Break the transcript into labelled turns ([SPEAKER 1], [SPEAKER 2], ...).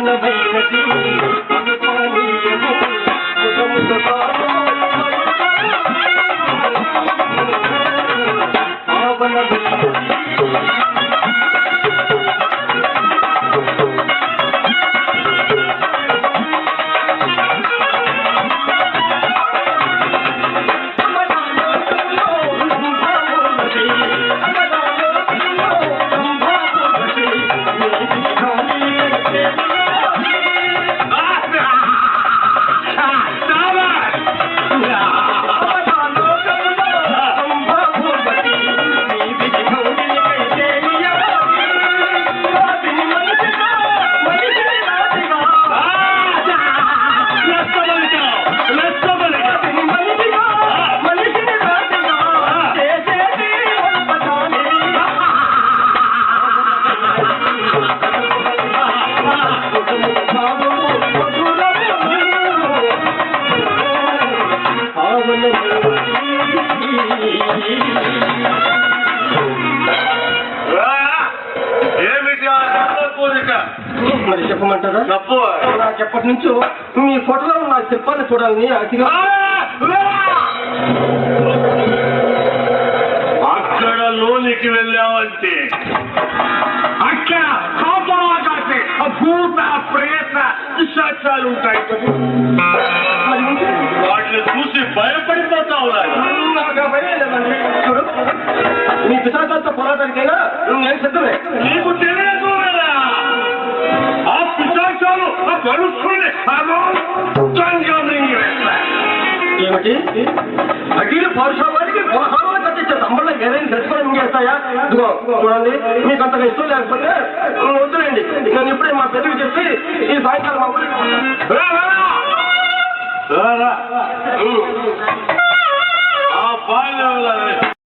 [SPEAKER 1] نبي سچي మరి చెప్పమంటారా?
[SPEAKER 2] చెప్పు.
[SPEAKER 1] నాకు ఎప్పటి నుంచో మీ ఫోటోలో నా శిల్పాన్ని చూడాలని అతి
[SPEAKER 2] అక్కడ లోనికి వెళ్ళావంటే. అక్కడ కాపాడాలంటే అభూత ప్రేత విశాచాలు ఉంటాయి
[SPEAKER 1] లేదండి. చూడు మీ పితాచాలతో పోరాటానికైనా నేను సిద్ధమే?
[SPEAKER 2] నీకు తెలియదు ఆ పిశాచాలు ఆ మింగివేస్తాయి.
[SPEAKER 1] ఏమిటి? అఖిల పౌరుషానికి వ్యవహారాలు కట్టించే తమ్ముళ్ళ ఏదైనా తెలుసుకొని మింగేస్తాయా ఇదిగో చూడండి మీకు అంతగా ఇష్టం లేకపోతే వద్దులేండి నేను ఇప్పుడే మా పెద్దవి చెప్పి ఈ సాయంకాలం మా ఊరికి
[SPEAKER 2] பாடுறது